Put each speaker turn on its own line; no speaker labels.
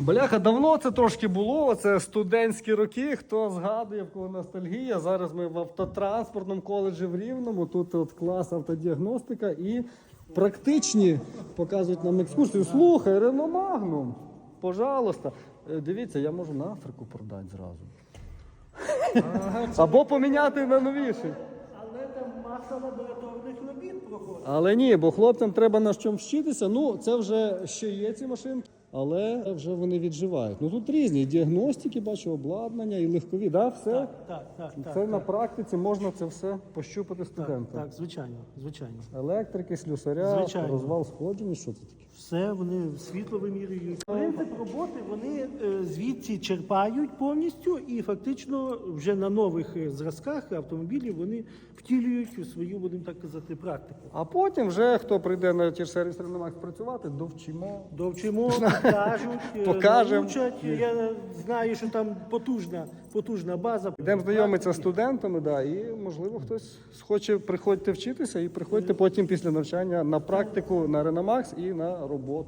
Бляха, давно це трошки було. Це студентські роки. Хто згадує, в кого ностальгія. Зараз ми в автотранспортному коледжі в Рівному. Тут от клас автодіагностика і практичні показують нам екскурсію. Слухай, Рено Магнум, пожалуйста. Е, Дивіться, я можу на Африку продати зразу. Або поміняти на новіший.
Але там маса лабораторних робіт проходить.
Але ні, бо хлопцям треба на чому вчитися. Ну, це вже ще є ці машинки, але вже вони відживають. Ну тут різні діагностики, бачу, обладнання і легкові. Да, все.
Так, так, так.
це на практиці можна це все пощупати студентам.
Так, звичайно, звичайно.
Електрики, слюсаря,
Звичайно.
розвал сходження, що це таке?
Все вони світло вимірюють. Принцип роботи вони е, звідси черпають повністю і фактично вже на нових е, зразках автомобілів вони втілюють у свою, будемо так казати, практику.
А потім вже хто прийде на ті ж сервіси Реномакс працювати, довчимо.
Довчимо, покажуть, е,
Покажем.
Я знаю, що там потужна, потужна база.
Йдемо знайомитися з студентами, да, і можливо хтось схоче приходьте вчитися і приходьте потім після навчання на практику на Реномакс і на robô,